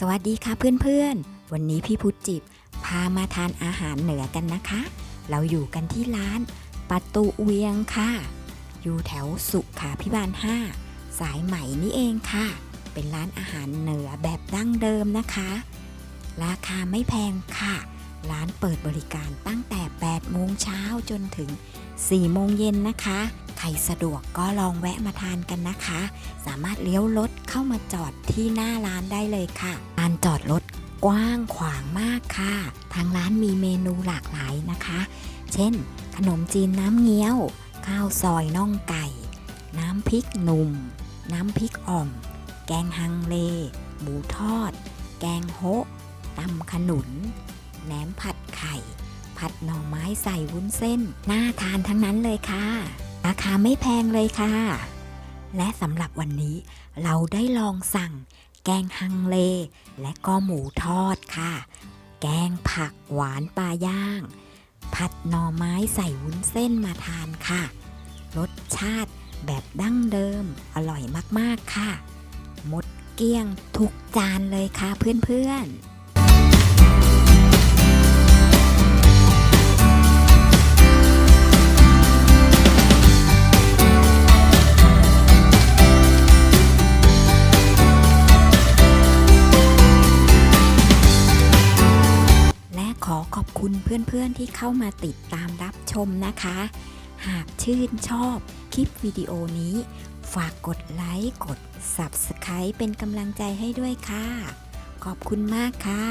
สวัสดีค่ะเพื่อนๆ วันนี้พี่พุทธจิบ พามาทานอาหารเหนือกันนะคะ เราอยู่กันที่ร้านประตูเวียงค่ะ อยู่แถวสุขาพิบาล 5 สายใหม่นี่เองค่ะ เป็นร้านอาหารเหนือแบบดั้งเดิมนะคะ ราคาไม่แพงค่ะ ร้านเปิดบริการตั้งแต่ 8 โมงเช้าจนถึง 4 โมงเย็นนะคะ ใครสะดวกก็ลองแวะมาทานกันนะคะ สามารถเลี้ยวรถเข้ามาจอดที่หน้าร้านได้เลยค่ะลานจอดรถกว้างขวางมากค่ะ ทางร้านมีเมนูหลากหลายนะคะ เช่น ขนมจีนน้ำเงี้ยว ข้าวซอยน่องไก่ น้ำพริกหนุ่ม น้ำพริกอ่อม แกงฮังเล หมูทอด แกงโฮะตำขนุน แหนมผัดไข่ ผัดหน่อไม้ใส่วุ้นเส้น น่าทานทั้งนั้นเลยค่ะ ราคาไม่แพงเลยค่ะ และสำหรับวันนี้เราได้ลองสั่ง แกงฮังเล และก็หมูทอดค่ะ แกงผักหวานปลาย่าง ผัดหน่อไม้ใส่วุ้นเส้นมาทานค่ะ รสชาติแบบดั้งเดิมอร่อยมากๆค่ะ หมดเกลี้ยงทุกจานเลยค่ะเพื่อนๆ ขอขอบคุณเพื่อนๆที่เข้ามาติดตามรับชมนะคะ หากชื่นชอบคลิปวิดีโอนี้ ฝากกดไลค์กด Subscribe เป็นกำลังใจให้ด้วยค่ะ ขอบคุณมากค่ะ